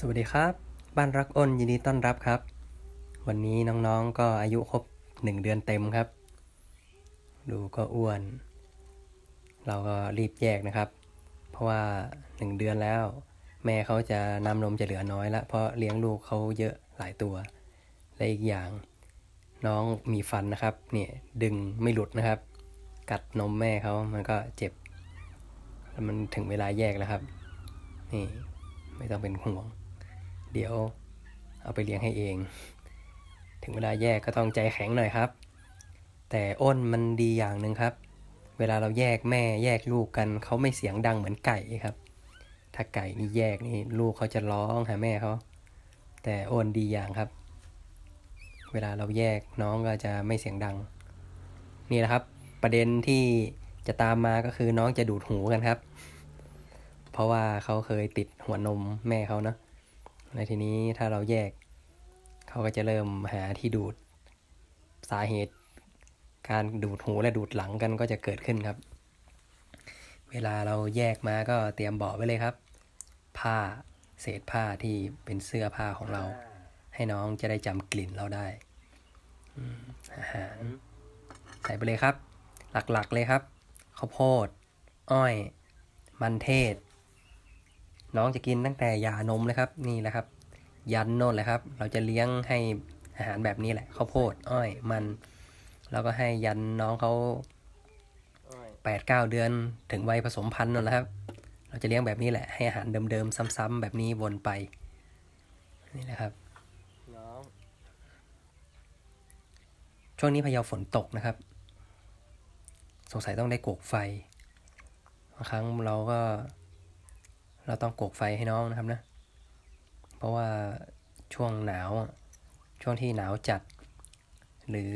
สวัสดีครับ บ้านรักอ้นยินดีต้อนรับครับ วันนี้น้องๆก็อายุครบหนึ่งเดือนเต็มครับ ดูก็อ้วน เราก็รีบแยกนะครับ เพราะว่าหนึ่งเดือนแล้ว แม่เขาจะนำนมจะเหลือน้อยละเพราะเลี้ยงลูกเขาเยอะหลายตัว และอีกอย่างน้องมีฟันนะครับเนี่ยดึงไม่หลุดนะครับ กัดนมแม่เขามันก็เจ็บ แล้วมันถึงเวลาแยกแล้วครับ นี่ไม่ต้องเป็นห่วง เดี๋ยวเอาไปเลี้ยงให้เอง ถึงเวลาแยกก็ต้องใจแข็งหน่อยครับ แต่อ้นมันดีอย่างหนึ่งครับ เวลาเราแยกแม่แยกลูกกันเขาไม่เสียงดังเหมือนไก่ครับ ถ้าไก่นี่แยกนี่ลูกเขาจะร้องหาแม่เขา แต่อ้นดีอย่างครับ เวลาเราแยกน้องก็จะไม่เสียงดัง นี่แหละครับ ประเด็นที่จะตามมาก็คือน้องจะดูดหูกันครับ เพราะว่าเขาเคยติดหัวนมแม่เขาเนาะ ในทีนี้ถ้าเราแยก เขาก็จะเริ่มหาที่ดูดสาเหตุ การดูดหูและดูดหลังกันก็จะเกิดขึ้นครับ เวลาเราแยกมาก็เตรียมเบาะไว้เลยครับ ผ้าเศษผ้าที่เป็นเสื้อผ้าของเรา ให้น้องจะได้จำกลิ่นเราได้อืมอาหารใส่ไปเลยครับ หลักๆเลยครับข้าวโพด อ้อย มันเทศ น้องจะกินตั้งแต่ยานมเลยครับ นี่แหละครับ ยันโน่นเลยครับ เราจะเลี้ยงให้อาหารแบบนี้แหละข้าวโพด อ้อยมัน แล้วก็ให้ยันน้องเขาแปดเก้าเดือนถึงวัยผสมพันธุ์นั่นแหละครับ เราจะเลี้ยงแบบนี้แหละ ให้อาหารเดิมๆซ้ำๆแบบนี้วนไป นี่แหละครับน้องช่วงนี้พะเยาฝนตกนะครับ สงสัยต้องได้โกกไฟบางครั้งเราก็ เราต้องโกกไฟให้น้องนะครับนะ เพราะว่าช่วงหนาวช่วงที่หนาวจัด หรือ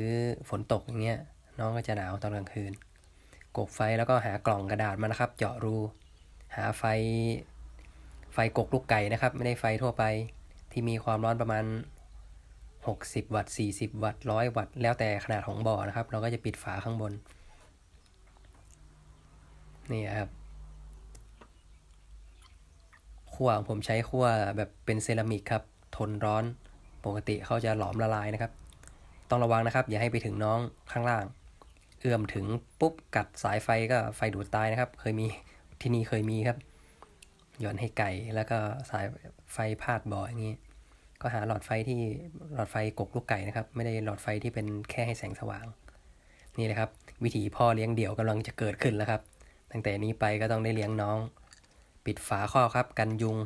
ฝนตกอย่างเงี้ยน้องก็จะหนาวตอนกลางคืนกกไฟแล้วก็หากล่องกระดาษมานะครับ เจาะรู หาไฟ ไฟกกลูกไก่นะครับ ไม่ได้ไฟทั่วไปที่มีความร้อนประมาณ 60 วัตต์ 40 วัตต์ 100 วัตต์ แล้วแต่ขนาดของบ่อนะครับ เราก็จะปิดฝาข้างบน นี่ครับ ขั้วของผมใช้ขั้วแบบเป็นเซรามิกครับ ทนร้อน ปกติเขาจะหลอมละลายนะครับ ต้องระวังนะครับ อย่าให้ไปถึงน้องข้างล่าง เอื้อมถึงปุ๊บกัดสายไฟก็ไฟดูดตายนะครับ เคยมีที่นี่เคยมีครับหย่อนให้ไก่แล้วก็สายไฟพาดบ่ออย่างนี้ ก็หาหลอดไฟที่หลอดไฟกกลูกไก่นะครับ ไม่ได้หลอดไฟที่เป็นแค่ให้แสงสว่าง นี่แหละครับ วิธีพ่อเลี้ยงเดี่ยวกำลังจะเกิดขึ้นแล้วครับ ตั้งแต่นี้ไปก็ต้องได้เลี้ยงน้อง ปิดฝาข้อครับ กันยุง